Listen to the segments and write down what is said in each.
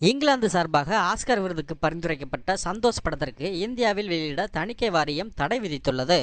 இங்கிலாந்து சார்பாக ஆஸ்கர் விருதுக்கு பரிந்துரைக்கப்பட்ட சந்தோஷ் படத்திற்கு இந்தியாவில் வெளியிட தணிக்கை வாரியம் தடை விதித்துள்ளது.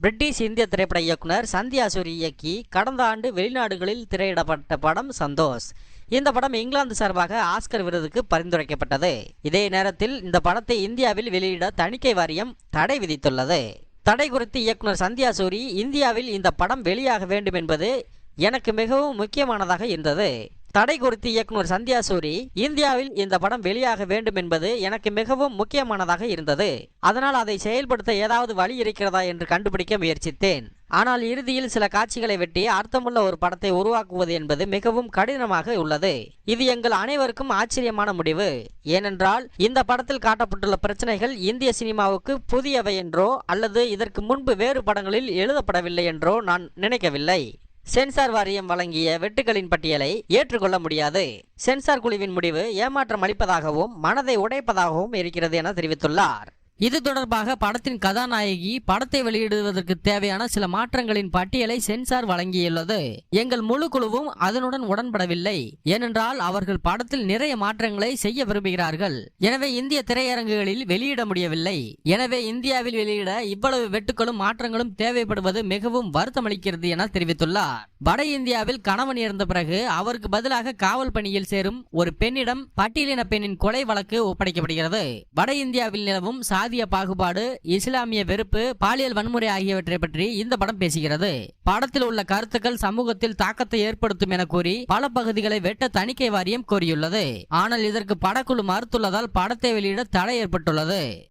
பிரிட்டிஷ் இந்திய திரைப்பட இயக்குனர் சந்தியா சூரி இயக்கி கடந்த ஆண்டு வெளிநாடுகளில் திரையிடப்பட்ட படம் சந்தோஷ். இந்த படம் இங்கிலாந்து சார்பாக ஆஸ்கர் விருதுக்கு பரிந்துரைக்கப்பட்டது. இதே நேரத்தில் இந்த படத்தை இந்தியாவில் வெளியிட தணிக்கை வாரியம் தடை விதித்துள்ளது. தடை குறித்து இயக்குனர் சந்தியா சூரி இந்தியாவில் இந்த படம் வெளியாக வேண்டும் என்பது எனக்கு மிகவும் முக்கியமானதாக இருந்தது. தடை குறித்து இயக்குனர் சந்தியா சூரி இந்தியாவில் இந்த படம் வெளியாக வேண்டும் என்பது எனக்கு மிகவும் முக்கியமானதாக இருந்தது. அதனால் அதை செயல்படுத்த ஏதாவது வழி இருக்கிறதா என்று கண்டுபிடிக்க முயற்சித்தேன். ஆனால் இறுதியில் சில காட்சிகளை வெட்டி அர்த்தமுள்ள ஒரு படத்தை உருவாக்குவது என்பது மிகவும் கடினமாக உள்ளது. இது எங்கள் அனைவருக்கும் ஆச்சரியமான முடிவு. ஏனென்றால் இந்த படத்தில் காட்டப்பட்டுள்ள பிரச்சனைகள் இந்திய சினிமாவுக்கு புதியவை என்றோ அல்லது இதற்கு முன்பு வேறு படங்களில் எழுதப்படவில்லை என்றோ நான் நினைக்கவில்லை. சென்சார் வாரியம் வழங்கிய வெட்டுகளின் பட்டியலை ஏற்றுக்கொள்ள முடியாது. சென்சார் குழுவின் முடிவு ஏமாற்றம் அளிப்பதாகவும் மனதை உடைப்பதாகவும் இருக்கிறது என தெரிவித்துள்ளார். இது தொடர்பாக படத்தின் கதாநாயகி படத்தை வெளியிடுவதற்கு தேவையான சில மாற்றங்களின் பட்டியலை சென்சார் வழங்கியுள்ளது. எங்கள் முழு குழுவும் அதனுடன் உடன்படவில்லை. ஏனென்றால் அவர்கள் படத்தில் நிறைய மாற்றங்களை செய்ய விரும்புகிறார்கள். எனவே இந்திய திரையரங்குகளில் வெளியிட முடியவில்லை. எனவே இந்தியாவில் வெளியிட இவ்வளவு வெட்டுக்களும் மாற்றங்களும் தேவைப்படுவது மிகவும் வருத்தமளிக்கிறது என தெரிவித்துள்ளார். வட இந்தியாவில் கணவன் இறந்த பிறகு அவருக்கு பதிலாக காவல் பணியில் சேரும் ஒரு பெண்ணிடம் பட்டியலின பெண்ணின் கொலை வழக்கு ஒப்படைக்கப்படுகிறது. வட இந்தியாவில் நிலவும் சாதிய பாகுபாடு இஸ்லாமிய வெறுப்பு பாலியல் வன்முறை ஆகியவற்றை பற்றி இந்த படம் பேசுகிறது. படத்தில் உள்ள கருத்துக்கள் சமூகத்தில் தாக்கத்தை ஏற்படுத்தும் என கூறி பல பகுதிகளை வெட்ட தணிக்கை வாரியம் கோரியுள்ளது. ஆனால் இதற்கு படக்குழு மறுத்துள்ளதால் படத்தை வெளியிட தடை ஏற்பட்டுள்ளது.